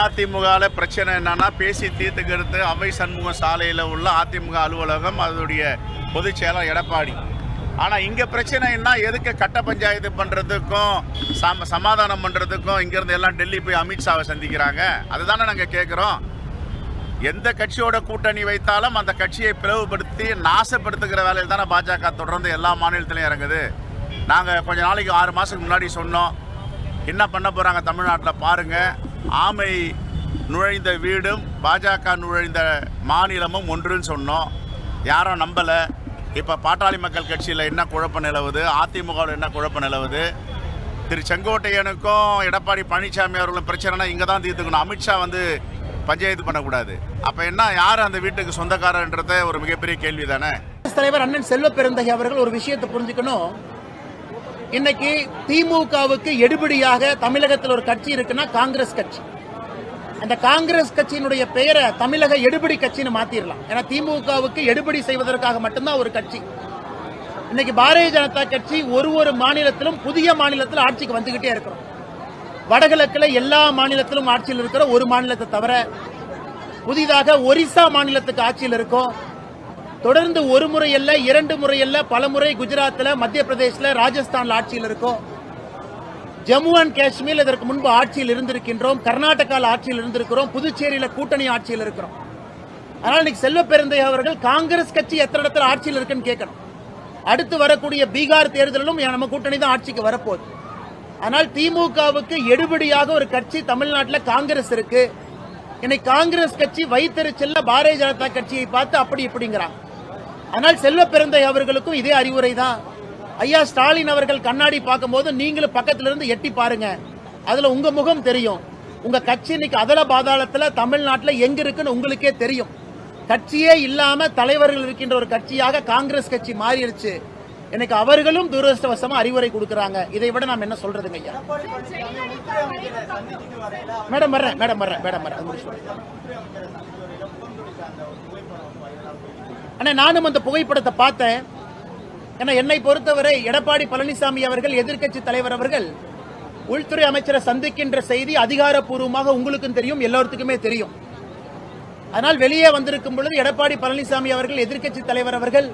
அதிமுகவில் பிரச்சனை என்னன்னா பேசி தீர்த்துக்கிறது அவை சண்முகம் சாலையில் உள்ள அதிமுக அலுவலகம் அதனுடைய பொதுச் செயலர் எடப்பாடி. ஆனால் இங்கே பிரச்சனை என்ன? எதுக்கு கட்ட பஞ்சாயத்து பண்ணுறதுக்கும் சம சமாதானம் பண்ணுறதுக்கும் இங்கேருந்து எல்லாம் டெல்லி போய் அமித்ஷாவை சந்திக்கிறாங்க? அதுதானே நாங்கள் கேட்குறோம் எந்த கட்சியோட கூட்டணி வைத்தாலும் அந்த கட்சியை பிளவுபடுத்தி நாசப்படுத்துகிற வேலையில் தானே பாஜக தொடர்ந்து எல்லா மாநிலத்திலையும் இறங்குது. நாங்கள் கொஞ்ச நாளைக்கு ஆறு மாதத்துக்கு முன்னாடி சொன்னோம். என்ன பண்ண போகிறாங்க தமிழ்நாட்டில் பாருங்கள் ஆமை நுழைந்த வீடும் பாஜக நுழைந்த மாநிலமும் ஒன்றுன்னு சொன்னோம். யாரும் நம்பலை. இப்போ பாட்டாளி மக்கள் கட்சியில் என்ன குழப்பம் நிலவுது? அதிமுகவில் என்ன குழப்பம் நிலவுது? திரு செங்கோட்டையனுக்கும் எடப்பாடி பழனிசாமி அவர்களும் பிரச்சனைனா இங்கே தான் தீர்த்துக்கணும். அமித்ஷா வந்து பஞ்சாயத்து பண்ணக்கூடாது. அப்போ என்ன யார் அந்த வீட்டுக்கு சொந்தக்காரன்றத ஒரு மிகப்பெரிய கேள்வி தானே தலைவர் அண்ணன் செல்வ பெருந்தகை அவர்கள் ஒரு விஷயத்தை புரிஞ்சுக்கணும். இன்னைக்கு திமுகவுக்கு எடுபடியாக தமிழகத்தில் ஒரு கட்சி இருக்குன்னா காங்கிரஸ் கட்சி. அந்த காங்கிரஸ் கட்சியினுடைய பெயரை தமிழக எடுபடி கட்சின்னு மாத்திரலாம். ஏன்னா திமுகவுக்கு எடுபடி செய்வதற்காக மட்டும்தான் ஒரு கட்சி. இன்னைக்கு பாரதிய ஜனதா கட்சி ஒரு ஒரு மாநிலத்திலும் புதிய மாநிலத்தில் ஆட்சிக்கு வந்துகிட்டே இருக்கிறோம். வடகிழக்குல எல்லா மாநிலத்திலும் ஆட்சியில் இருக்கிற ஒரு மாநிலத்தை தவிர புதிதாக ஒரிசா மாநிலத்துக்கு ஆட்சியில் இருக்கோம். தொடர்ந்து ஒரு முறை அல்ல இரண்டு முறை அல்ல பல முறை குஜராத்தில் மத்திய பிரதேசில் ராஜஸ்தான் ஆட்சியில் இருக்கோம். ஜம்மு அண்ட் காஷ்மீர் இதற்கு முன்பு ஆட்சியில் இருந்திருக்கின்றோம். கர்நாடகாவில் ஆட்சியில் இருந்திருக்கிறோம். புதுச்சேரியில கூட்டணி ஆட்சியில் இருக்கிறோம். ஆனால் இன்னைக்கு செல்வ பெருந்தையா அவர்கள் காங்கிரஸ் கட்சி எத்தனை இடத்துல ஆட்சியில் இருக்குன்னு கேட்கணும். அடுத்து வரக்கூடிய பீகார் தேர்தலிலும் நம்ம கூட்டணி தான் ஆட்சிக்கு வரப்போகுது. ஆனால் திமுகவுக்கு எடுபடியாக ஒரு கட்சி தமிழ்நாட்டில் காங்கிரஸ் இருக்கு. இன்னைக்கு காங்கிரஸ் கட்சி வைத்தறிச்சல்ல பாரதிய ஜனதா கட்சியை பார்த்து அப்படி இப்படிங்கிறாங்க. ஆனால் செல்வ பெருந்தை அவர்களுக்கும் இதே அறிவுரை தான் ஐயா ஸ்டாலின் அவர்கள் கண்ணாடி பார்க்கும்போது நீங்களும் பக்கத்துல இருந்து எட்டி பாருங்க. அதுல உங்க முகம் தெரியும். உங்க கட்சி இன்னைக்கு அதல பாதாளத்துல தமிழ்நாட்டில் எங்க இருக்குன்னு உங்களுக்கே தெரியும். கட்சியே இல்லாம தலைவர்கள் இருக்கின்ற ஒரு கட்சியாக காங்கிரஸ் கட்சி மாறிடுச்சு. இன்னைக்கு அவர்களும் துரதிருஷ்டவசமா அறிவுரை கொடுக்கறாங்க. இதை விட நாம் என்ன சொல்றதுங்க ஐயா? மேடம் வர்றேன் மேடம் வர்றேன் மேடம் வர்றேன். ஆனால் நானும் அந்த புகைப்படத்தை பார்த்தேன். ஏன்னா என்னை பொறுத்தவரை எடப்பாடி பழனிசாமி அவர்கள் எதிர்க்கட்சி தலைவர் அவர்கள் உள்துறை அமைச்சரை சந்திக்கின்ற செய்தி அதிகாரப்பூர்வமாக உங்களுக்கும் தெரியும் எல்லோருத்துக்குமே தெரியும். அதனால் வெளியே வந்திருக்கும் பொழுது எடப்பாடி பழனிசாமி அவர்கள் எதிர்க்கட்சி தலைவர் அவர்கள்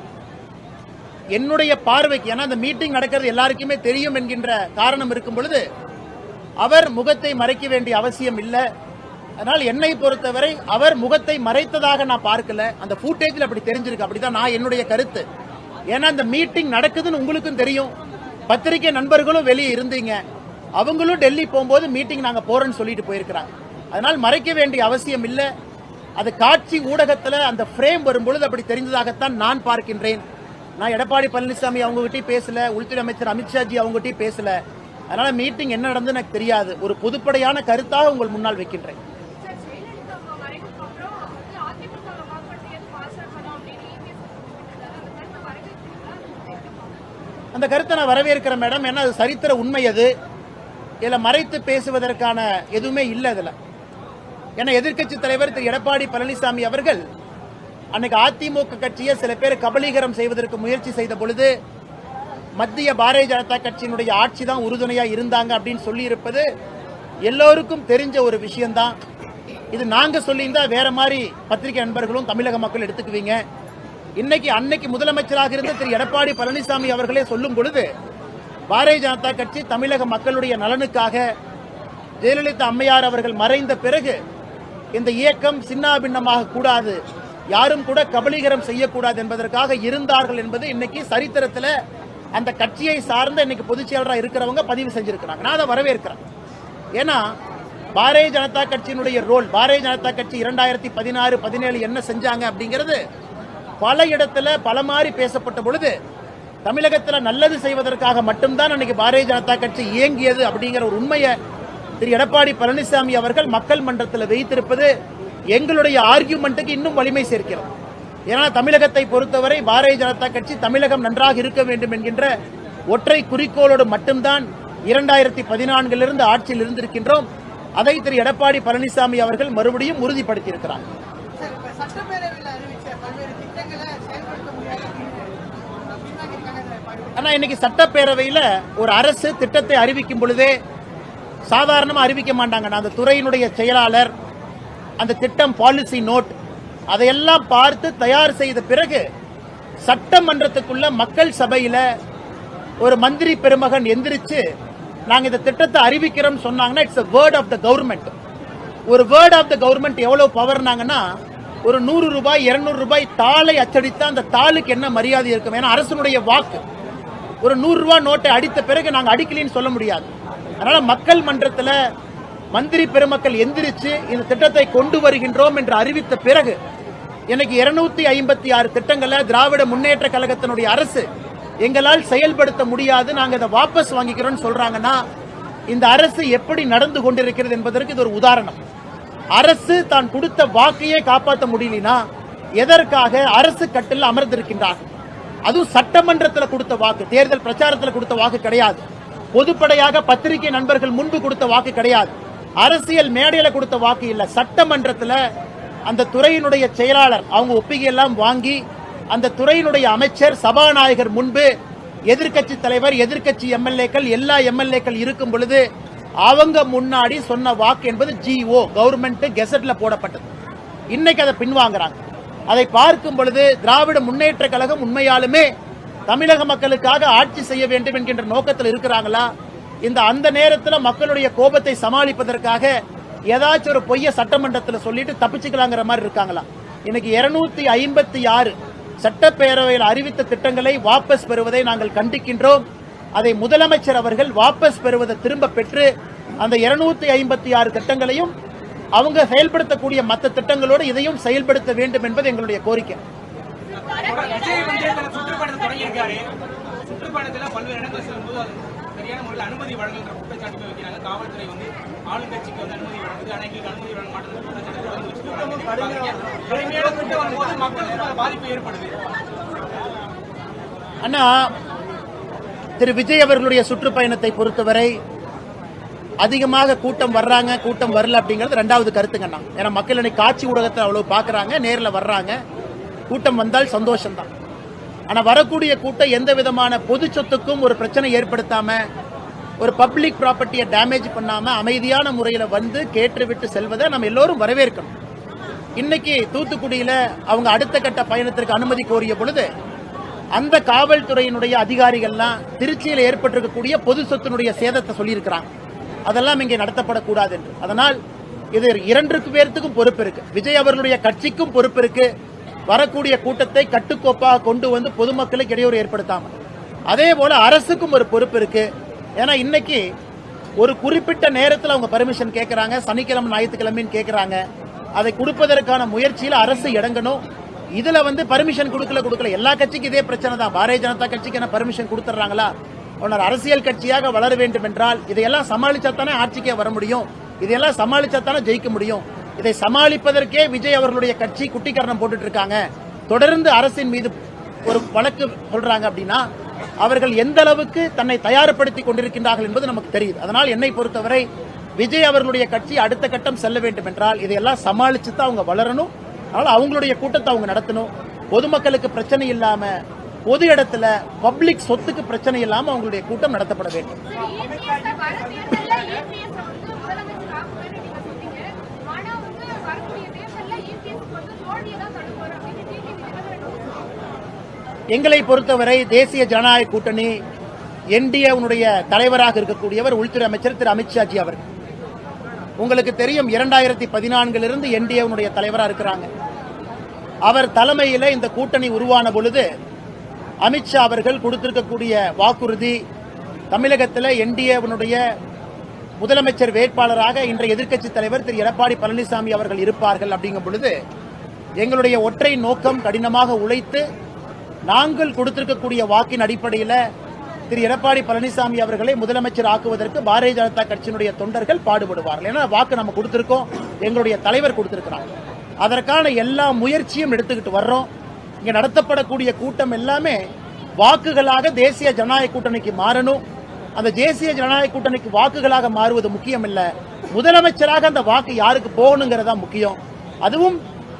என்னுடைய பார்வைக்கு ஏன்னா அந்த மீட்டிங் நடக்கிறது எல்லாருக்குமே தெரியும் என்கின்ற காரணம் இருக்கும் பொழுது அவர் முகத்தை மறைக்க வேண்டிய அவசியம் இல்லை. அதனால் என்னை பொறுத்தவரை அவர் முகத்தை மறைத்ததாக நான் பார்க்கல. அந்த ஃபூட்டேஜில் அப்படி தெரிஞ்சிருக்கு. அப்படிதான் நான் என்னுடைய கருத்து. ஏன்னா அந்த மீட்டிங் நடக்குதுன்னு உங்களுக்கும் தெரியும். பத்திரிகை நண்பர்களும் வெளியே இருந்தீங்க. அவங்களும் டெல்லி போகும்போது மீட்டிங் நாங்கள் போறோம்னு சொல்லிட்டு போயிருக்கிறாங்க. அதனால் மறைக்க வேண்டிய அவசியம் இல்லை. அது காட்சி ஊடகத்தில் அந்த ஃப்ரேம் வரும்பொழுது அப்படி தெரிந்ததாகத்தான் நான் பார்க்கின்றேன். நான் எடப்பாடி பழனிசாமி அவங்ககிட்டயும் பேசல. உள்துறை அமைச்சர் அமித்ஷாஜி அவங்ககிட்டயும் பேசல. அதனால மீட்டிங் என்ன நடந்து எனக்கு தெரியாது. ஒரு பொதுப்படையான கருத்தாக உங்கள் முன்னால் வைக்கின்றேன். அந்த கருத்தை நான் வரவேற்கிறேன் மேடம். ஏன்னா அது சரித்திர உண்மை அது. இதில் மறைத்து பேசுவதற்கான எதுவுமே இல்லை அதில். ஏன்னா எதிர்க்கட்சி தலைவர் திரு. எடப்பாடி பழனிசாமி அவர்கள் அன்னைக்கு அதிமுக கட்சியை சில பேர் கபலீகரம் செய்வதற்கு முயற்சி செய்த பொழுது மத்திய பாரதிய ஜனதா கட்சியினுடைய ஆட்சி தான் உறுதுணையா இருந்தாங்க அப்படின்னு சொல்லியிருப்பது எல்லோருக்கும் தெரிஞ்ச ஒரு விஷயம்தான். இது நாங்க சொல்லியிருந்தா வேற மாதிரி பத்திரிகை நண்பர்களும் தமிழக மக்கள் எடுத்துக்குவீங்க. இன்னைக்கு அன்னைக்கு முதலமைச்சராக இருந்த திரு எடப்பாடி பழனிசாமி அவர்களே சொல்லும் பொழுது பாரதிய ஜனதா கட்சி தமிழக மக்களுடைய நலனுக்காக ஜெயலலிதா அம்மையார் அவர்கள் மறைந்த பிறகு இந்த இயக்கம் சின்னாபின்னமாக கூடாது யாரும் கூட கபலீகரம் செய்யக்கூடாது என்பதற்காக இருந்தார்கள் என்பது இன்னைக்கு சரித்திரத்தில் அந்த கட்சியை சார்ந்த இன்னைக்கு பொதுச் செயலராக இருக்கிறவங்க பதிவு செஞ்சிருக்கிறாங்க. நான் அதை வரவேற்கிறேன். ஏன்னா பாரதிய ஜனதா கட்சியினுடைய ரோல் பாரதிய ஜனதா கட்சி இரண்டாயிரத்தி பதினாறு பதினேழு என்ன செஞ்சாங்க அப்படிங்கிறது பல இடத்துல பல மாதிரி பேசப்பட்ட பொழுது தமிழகத்தில் நல்லது செய்வதற்காக மட்டும்தான் அன்னைக்கு பாரதிய ஜனதா கட்சி இயங்கியது அப்படிங்கிற ஒரு உண்மையை திரு எடப்பாடி பழனிசாமி அவர்கள் மக்கள் மன்றத்தில் வைத்திருப்பது எங்களுடைய ஆர்கியூமெண்ட்டுக்கு இன்னும் வலிமை சேர்க்கிறது. ஏன்னா தமிழகத்தை பொறுத்தவரை பாரதிய ஜனதா கட்சி தமிழகம் நன்றாக இருக்க வேண்டும் என்கின்ற ஒற்றை குறிக்கோளோடு மட்டும்தான் இரண்டாயிரத்தி பதினான்கிலிருந்து ஆட்சியில் இருந்திருக்கின்றோம். அதை திரு எடப்பாடி பழனிசாமி அவர்கள் மறுபடியும் உறுதிப்படுத்தியிருக்கிறார் சார், இப்ப சட்டப்பேரவையில் அறிவிச்ச பல்வேறு திட்டங்களை செயல்படுத்த முடியாது அப்படின்னு பின்வாங்கி ஆனால் இன்றைக்கி இன்னைக்கு ஒரு அரசு திட்டத்தை அறிவிக்கும் பொழுதே சாதாரணமாக அறிவிக்க மாட்டாங்க. நான் அந்த துறையினுடைய செயலாளர் அந்த திட்டம் பாலிசி நோட் அதையெல்லாம் பார்த்து தயார் செய்த பிறகு சட்டமன்றத்துக்குள்ள மக்கள் சபையில் ஒரு மந்திரி பெருமகன் எந்திரிச்சு நாங்கள் இந்த திட்டத்தை அறிவிக்கிறோம் சொன்னாங்கன்னா it's word of the government ஒரு வேர்ட் ஆஃப் த கவர்மெண்ட் எவ்வளோ பவர்னாங்கன்னா ஒரு நூறு ரூபாய் இருநூறு ரூபாய் தாளை அச்சடித்தா அந்த தாளுக்கு என்ன மரியாதை இருக்கும்? ஏன்னா அரசனுடைய வாக்கு. ஒரு நூறு நோட்டை அடித்த பிறகு நாங்கள் அடிக்கலின்னு சொல்ல முடியாது. அதனால மக்கள் மன்றத்தில் மந்திரி பெருமக்கள் எந்திரிச்சு இந்த திட்டத்தை கொண்டு வருகின்றோம் என்று அறிவித்த பிறகு எனக்கு இருநூத்தி ஐம்பத்தி ஆறு திட்டங்களை திராவிட முன்னேற்ற கழகத்தினுடைய அரசு எங்களால் செயல்படுத்த முடியாது நாங்கள் இதை வாபஸ் வாங்கிக்கிறோம்னு சொல்றாங்கன்னா இந்த அரசு எப்படி நடந்து கொண்டிருக்கிறது என்பதற்கு இது ஒரு உதாரணம். அரசு தான் கொடுத்த வாக்கையே காப்பாற்ற முடியலனா எதற்காக அரசு கட்டில் அமர்ந்திருக்கின்றார் அதுவும் சட்டமன்றத்தில் கொடுத்த வாக்கு தேர்தல் பிரச்சாரத்தில் கொடுத்த வாக்கு கிடையாது. பொதுப்படையாக பத்திரிகை நண்பர்கள் முன்பு கொடுத்த வாக்கு கிடையாது. அரசியல் மேடையில கொடுத்த வாக்கு இல்லை. சட்டமன்றத்துல அந்த துறையினுடைய செயலாளர் அவங்க ஒப்பிகை எல்லாம் வாங்கி அந்த துறையினுடைய அமைச்சர் சபாநாயகர் முன்பு எதிர்க்கட்சி தலைவர் எதிர்க்கட்சி எம்எல்ஏக்கள் எல்லா எம்எல்ஏக்கள் இருக்கும் பொழுது அவங்க முன்னாடி சொன்ன வாக்கு என்பது ஜிஓ கவர்மெண்ட் கெசட்ல போடப்பட்டது. இன்னைக்கு அதை பின்வாங்குறாங்க. அதை பார்க்கும் பொழுது திராவிட முன்னேற்ற கழகம் உண்மையாலுமே தமிழக மக்களுக்காக ஆட்சி செய்ய வேண்டும் என்கின்ற நோக்கத்தில் இருக்கிறாங்களா? இந்த அந்த நேரத்தில் மக்களுடைய கோபத்தை சமாளிப்பதற்காக ஏதாச்சும் ஒரு பொய்ய சட்டமன்றத்தில் சொல்லிட்டு தப்பிச்சுக்கலாங்கிற மாதிரி இருக்காங்களா? இன்னைக்கு இருநூத்தி ஐம்பத்தி ஆறு சட்டப்பேரவையில் அறிவித்த திட்டங்களை வாபஸ் பெறுவதை நாங்கள் கண்டிக்கின்றோம். அதை முதலமைச்சர் அவர்கள் வாபஸ் பெறுவதை திரும்ப பெற்று அந்த இருநூத்தி ஐம்பத்தி ஆறு திட்டங்களையும் அவங்க செயல்படுத்தக்கூடிய மற்ற திட்டங்களோடு இதையும் செயல்படுத்த வேண்டும் என்பது எங்களுடைய கோரிக்கை. விஜய் வந்து தனது சுற்றுப்பயணத்தை தொடங்கியிருக்காரு. சுற்றுப்பயணத்துல பல்வேறு இடங்கள் செல்லும்போது அது சரியான முறையில் அனுமதி வழங்குகிற குற்றச்சாட்டு வைக்கிறாங்க. காவல்துறை வந்து ஆளுங்கட்சிக்கு வந்து அனுமதி வழங்குது. ஆனா எங்களுக்கு அனுமதி வழங்க மாட்டேங்குது குற்றச்சாட்டு தொடர்ந்து வச்சுட்டு வராங்க. கடுமையான கூட்டம் வரும்போது மக்களுக்கு பல பாதிப்பு ஏற்படுது. அண்ணா திரு விஜய் அவர்களுடைய சுற்றுப்பயணத்தை பொறுத்தவரை அதிகமாக கூட்டம் வர்றாங்க கூட்டம் வரல அப்படிங்கிறது ரெண்டாவது கருத்துங்கண்ணா ஏன்னா மக்கள் இன்னைக்கு காட்சி ஊடகத்தை அவ்வளவு பார்க்கறாங்க நேரில் வர்றாங்க. கூட்டம் வந்தால் சந்தோஷம்தான். ஆனா வரக்கூடிய கூட்டம் எந்த விதமான பொது சொத்துக்கும் ஒரு பிரச்சனை ஏற்படுத்தாம ஒரு பப்ளிக் ப்ராப்பர்ட்டியை டேமேஜ் பண்ணாம அமைதியான முறையில் வந்து கேட்டுவிட்டு செல்வதை நம்ம எல்லோரும் வரவேற்கணும். இன்னைக்கு தூத்துக்குடியில் அவங்க அடுத்த கட்ட பயணத்திற்கு அனுமதி கோரிய பொழுது அந்த காவல்துறையினுடைய அதிகாரிகள்லாம் திருச்சியில் ஏற்பட்டிருக்கக்கூடிய பொது சொத்தினுடைய சேதத்தை சொல்லியிருக்கிறாங்க. அதெல்லாம் இங்கே நடத்தப்படக்கூடாது என்று. அதனால் இது இரண்டுக்கு பேர்த்துக்கும் பொறுப்பு இருக்கு. விஜய் அவர்களுடைய கட்சிக்கும் பொறுப்பு இருக்கு. வரக்கூடிய கூட்டத்தை கட்டுக்கோப்பாக கொண்டு வந்து பொதுமக்களுக்கு இடையூறு ஏற்படுத்தாம அதே போல அரசுக்கும் ஒரு பொறுப்பு இருக்கு. ஏன்னா இன்னைக்கு ஒரு குறிப்பிட்ட நேரத்தில் அவங்க பர்மிஷன் கேட்கறாங்க சனிக்கிழமை ஞாயிற்றுக்கிழமைன்னு கேட்கறாங்க அதை கொடுப்பதற்கான முயற்சியில் அரசு இடங்கணும் இதுல வந்து பர்மிஷன் கொடுக்கல கொடுக்கல. எல்லா கட்சிக்கும் இதே பிரச்சனை தான் பாரதிய ஜனதா கட்சிக்கு என்ன பர்மிஷன் கொடுத்துட்றாங்களா? ஒன்னர் அரசியல் கட்சியாக வளர வேண்டும் என்றால் இதையெல்லாம் சமாளிச்சாத்தானே ஆட்சிக்கே வர முடியும். இதையெல்லாம் சமாளிச்சாத்தானே ஜெயிக்க முடியும். இதை சமாளிப்பதற்கே விஜய் அவர்களுடைய கட்சி குட்டிக்கரணம் போட்டுட்டு இருக்காங்க தொடர்ந்து அரசின் மீது ஒரு வழக்கு சொல்றாங்க அப்படின்னா அவர்கள் எந்த அளவுக்கு தன்னை தயார்படுத்தி கொண்டிருக்கின்றார்கள் என்பது நமக்கு தெரியுது. அதனால் என்னை பொறுத்தவரை விஜய் அவர்களுடைய கட்சி அடுத்த கட்டம் செல்ல வேண்டும் என்றால் இதையெல்லாம் சமாளிச்சு தான் அவங்க வளரணும். அதனால் அவங்களுடைய கூட்டத்தை அவங்க நடத்தணும். பொதுமக்களுக்கு பிரச்சனை இல்லாமல் பொது இடத்துல பப்ளிக் சொத்துக்கு பிரச்சனை இல்லாம அவங்களுடைய கூட்டம் நடத்தப்பட வேண்டும். எங்களை பொறுத்தவரை தேசிய ஜனநாயக கூட்டணி என்டிஏனுடைய தலைவராக இருக்கக்கூடியவர் உள்துறை அமைச்சர் திரு அமித்ஷாஜி அவர்கள். உங்களுக்கு தெரியும் இரண்டாயிரத்தி பதினான்கிலிருந்து என்டிஏனுடைய தலைவராக இருக்கிறாங்க. அவர் தலைமையில் இந்த கூட்டணி உருவான பொழுது அமித்ஷா அவர்கள் கொடுத்திருக்கக்கூடிய வாக்குறுதி தமிழகத்தில் என்டிஏவனுடைய முதலமைச்சர் வேட்பாளராக இன்றைய எதிர்க்கட்சி தலைவர் திரு எடப்பாடி பழனிசாமி அவர்கள் இருப்பார்கள் அப்படிங்கும் பொழுது எங்களுடைய ஒற்றை நோக்கம் கடினமாக உழைத்து நாங்கள் கொடுத்திருக்கக்கூடிய வாக்கின் அடிப்படையில் திரு எடப்பாடி பழனிசாமி அவர்களை முதலமைச்சர் ஆக்குவதற்கு பாரதிய ஜனதா கட்சியினுடைய தொண்டர்கள் பாடுபடுவார்கள். ஏன்னா வாக்கு நம்ம கொடுத்திருக்கோம் எங்களுடைய தலைவர் கொடுத்திருக்கிறார். அதற்கான எல்லா முயற்சியும் எடுத்துக்கிட்டு வர்றோம். இங்க நடத்தப்படக்கூடிய கூட்டம் எல்லாமே வாக்குகளாக தேசிய ஜனநாயக கூட்டணிக்கு மாறணும். அந்த தேசிய ஜனநாயக கூட்டணிக்கு வாக்குகளாக மாறுவது முக்கியம் இல்ல முதலமைச்சராக அந்த வாக்கு யாருக்கு போகணுங்கிறதா முக்கியம். அதுவும்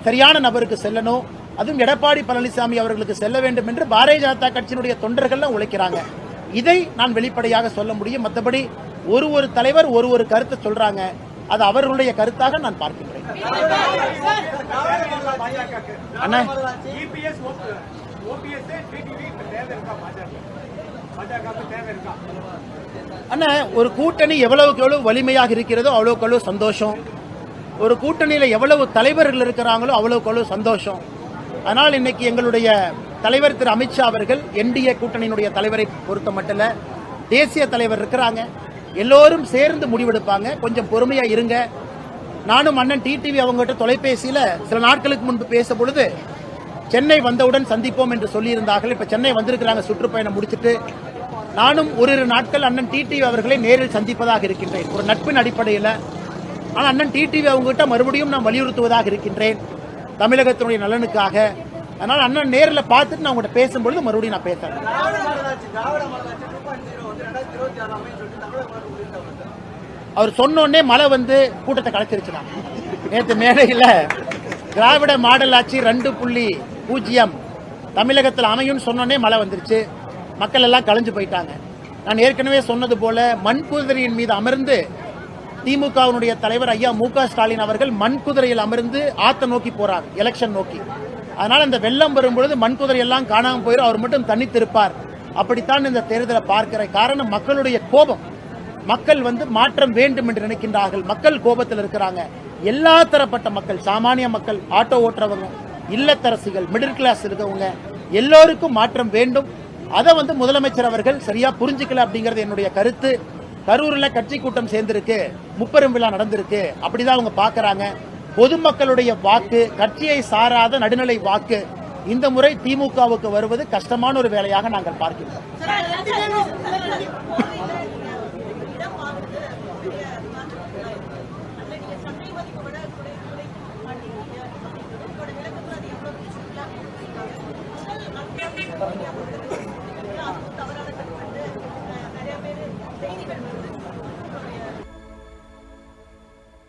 சரியான நபருக்கு செல்லணும். அதுவும் எடப்பாடி பழனிசாமி அவர்களுக்கு செல்ல வேண்டும் என்று பாரதிய ஜனதா கட்சியினுடைய தொண்டர்கள்லாம் உழைக்கிறாங்க. இதை நான் வெளிப்படையாக சொல்ல முடியும். மற்றபடி ஒரு ஒரு தலைவர் ஒரு ஒரு கருத்தை சொல்றாங்க. அது அவர்களுடைய கருத்தாக நான் பார்க்கின்றேன். அண்ணா. அண்ணா ஒரு கூட்டணி எவ்வளவுக்கு எவ்வளவு வலிமையாக இருக்கிறதோ அவ்வளவுக்கு அவ்வளவு சந்தோஷம். ஒரு கூட்டணியில எவ்வளவு தலைவர்கள் இருக்கிறாங்களோ அவ்வளவுக்கு அவ்வளவு சந்தோஷம். அதனால் இன்னைக்கு எங்களுடைய தலைவர் திரு அமித்ஷா அவர்கள் என்டிஏ கூட்டணியினுடைய தலைவரை பொறுத்த மட்டும் தேசிய தலைவர் இருக்கிறாங்க. எல்லோரும் சேர்ந்து முடிவெடுப்பாங்க. கொஞ்சம் பொறுமையா இருங்க. நானும் அண்ணன் டிடிவி அவங்ககிட்ட தொலைபேசியில சில நாட்களுக்கு முன்பு பேச பொழுது சென்னை வந்தவுடன் சந்திப்போம் என்று சொல்லியிருந்தார்கள். இப்ப சென்னை வந்திருக்கிறாங்க சுற்றுப்பயணம் முடிச்சிட்டு. நானும் ஓரிரு நாட்கள் அண்ணன் டிடிவி அவர்களை நேரில் சந்திப்பதாக இருக்கின்றேன். ஒரு நட்பின் அடிப்படையில். ஆனால் அண்ணன் டிடிவி அவங்ககிட்ட மறுபடியும் நான் வலியுறுத்துவதாக இருக்கின்றேன் தமிழகத்தினுடைய நலனுக்காக. அதனால் அண்ணன் நேரில் பார்த்துட்டு நான் உங்கள்கிட்ட பேசும்பொழுது மறுபடியும் நான் பேசுறேன். அவர் சொன்னோடனே மழை வந்து கூட்டத்தை கலைச்சிருச்சுனா நேற்று மேடையில் திராவிட மாடல் ஆட்சி ரெண்டு புள்ளி பூஜ்ஜியம் தமிழகத்தில் அமையும்னு சொன்னோடனே மழை வந்துருச்சு. மக்கள் எல்லாம் கலைஞ்சு போயிட்டாங்க. நான் ஏற்கனவே சொன்னது போல மண்குதிரையின் மீது அமர்ந்து திமுகவினுடைய தலைவர் ஐயா மு ஸ்டாலின் அவர்கள் மண்குதிரையில் அமர்ந்து ஆத்த நோக்கி போறார் எலெக்ஷன் நோக்கி. அதனால இந்த வெள்ளம் வரும்பொழுது மண் எல்லாம் காணாமல் போயிடும் அவர் மட்டும் தண்ணி திருப்பார் அப்படித்தான் இந்த தேர்தலை பார்க்கிற காரணம் மக்களுடைய கோபம். மக்கள் வந்து மாற்றம் வேண்டும் என்று நினைக்கின்றார்கள். மக்கள் கோபத்தில் இருக்கிறாங்க. எல்லா தரப்பட்ட மக்கள் சாமானிய மக்கள் ஆட்டோ ஓட்டுறவங்க இல்லத்தரசிகள் மிடில் கிளாஸ் இருக்கவங்க எல்லோருக்கும் மாற்றம் வேண்டும். அதை வந்து முதலமைச்சர் அவர்கள் சரியா புரிஞ்சுக்கல அப்படிங்கறது என்னுடைய கருத்து. கரூர்ல கட்சி கூட்டம் சேர்ந்திருக்கு. முப்பெரும் விழா நடந்திருக்கு. அப்படிதான் அவங்க பாக்குறாங்க பொதுமக்களுடைய வாக்கு கட்சியை சாராத நடுநிலை வாக்கு இந்த முறை திமுகவுக்கு வருவது கஷ்டமான ஒரு வேலையாக நாங்கள் பார்க்கிறோம்